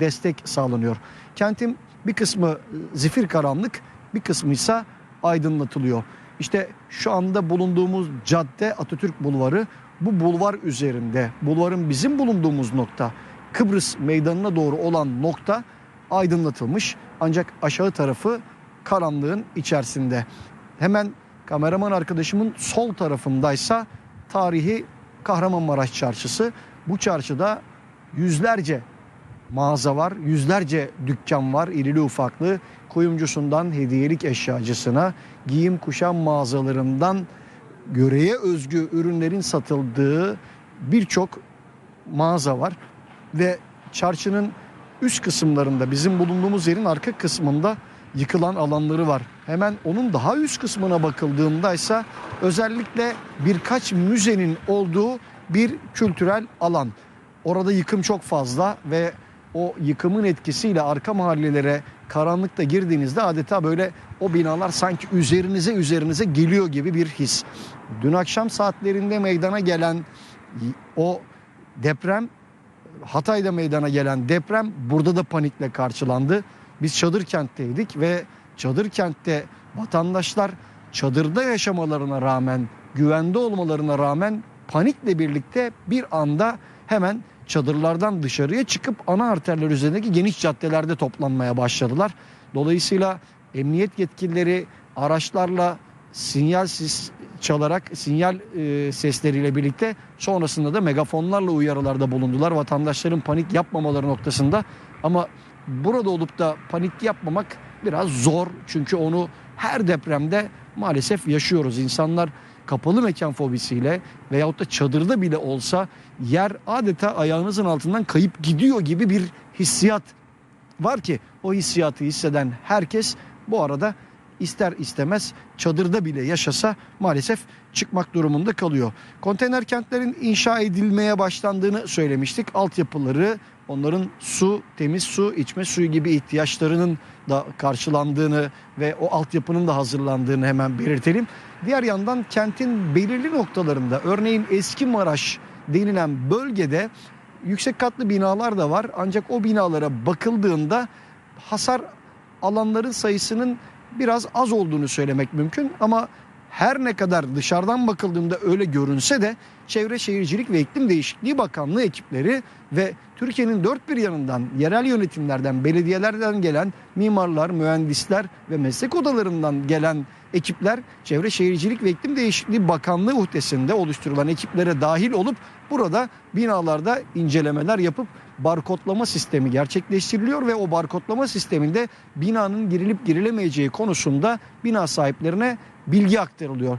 destek sağlanıyor. Kentin bir kısmı zifir karanlık, bir kısmı ise aydınlatılıyor. İşte şu anda bulunduğumuz cadde Atatürk Bulvarı bu bulvar üzerinde, bulvarın bizim bulunduğumuz nokta Kıbrıs meydanına doğru olan nokta aydınlatılmış. Ancak aşağı tarafı karanlığın içerisinde. Hemen kameraman arkadaşımın sol tarafındaysa tarihi Kahramanmaraş Çarşısı. Bu çarşıda yüzlerce mağaza var, yüzlerce dükkan var irili ufaklı. Kuyumcusundan hediyelik eşyacısına, giyim kuşam mağazalarından göreye özgü ürünlerin satıldığı birçok mağaza var. Ve çarşının üst kısımlarında bizim bulunduğumuz yerin arka kısmında yıkılan alanları var. Hemen onun daha üst kısmına bakıldığında ise özellikle birkaç müzenin olduğu bir kültürel alan. Orada yıkım çok fazla ve o yıkımın etkisiyle arka mahallelere karanlıkta girdiğinizde adeta böyle o binalar sanki üzerinize üzerinize geliyor gibi bir his. Dün akşam saatlerinde meydana gelen o deprem Hatay'da meydana gelen deprem burada da panikle karşılandı. Biz çadır kentteydik ve çadır kentte vatandaşlar çadırda yaşamalarına rağmen, güvende olmalarına rağmen panikle birlikte bir anda hemen çadırlardan dışarıya çıkıp ana arterler üzerindeki geniş caddelerde toplanmaya başladılar. Dolayısıyla emniyet yetkilileri araçlarla sinyal çalarak sinyal e, sesleriyle birlikte sonrasında da megafonlarla uyarılarda bulundular. Vatandaşların panik yapmamaları noktasında. Ama burada olup da panik yapmamak biraz zor. Çünkü onu her depremde maalesef yaşıyoruz. İnsanlar kapalı mekan fobisiyle veyahut da çadırda bile olsa yer adeta ayağınızın altından kayıp gidiyor gibi bir hissiyat var ki o hissiyatı hisseden herkes bu arada ister istemez çadırda bile yaşasa maalesef çıkmak durumunda kalıyor. Konteyner kentlerin inşa edilmeye başlandığını söylemiştik. Altyapıları onların su, temiz su, içme suyu gibi ihtiyaçlarının da karşılandığını ve o altyapının da hazırlandığını hemen belirtelim. Diğer yandan kentin belirli noktalarında örneğin Eski Maraş denilen bölgede yüksek katlı binalar da var. Ancak o binalara bakıldığında hasar alanların sayısının biraz az olduğunu söylemek mümkün ama her ne kadar dışarıdan bakıldığında öyle görünse de Çevre Şehircilik ve İklim Değişikliği Bakanlığı ekipleri ve Türkiye'nin dört bir yanından yerel yönetimlerden, belediyelerden gelen mimarlar, mühendisler ve meslek odalarından gelen ekipler Çevre Şehircilik ve İklim Değişikliği Bakanlığı uhdesinde oluşturulan ekiplere dahil olup burada binalarda incelemeler yapıp barkodlama sistemi gerçekleştiriliyor ve o barkodlama sisteminde binanın girilip girilemeyeceği konusunda bina sahiplerine bilgi aktarılıyor.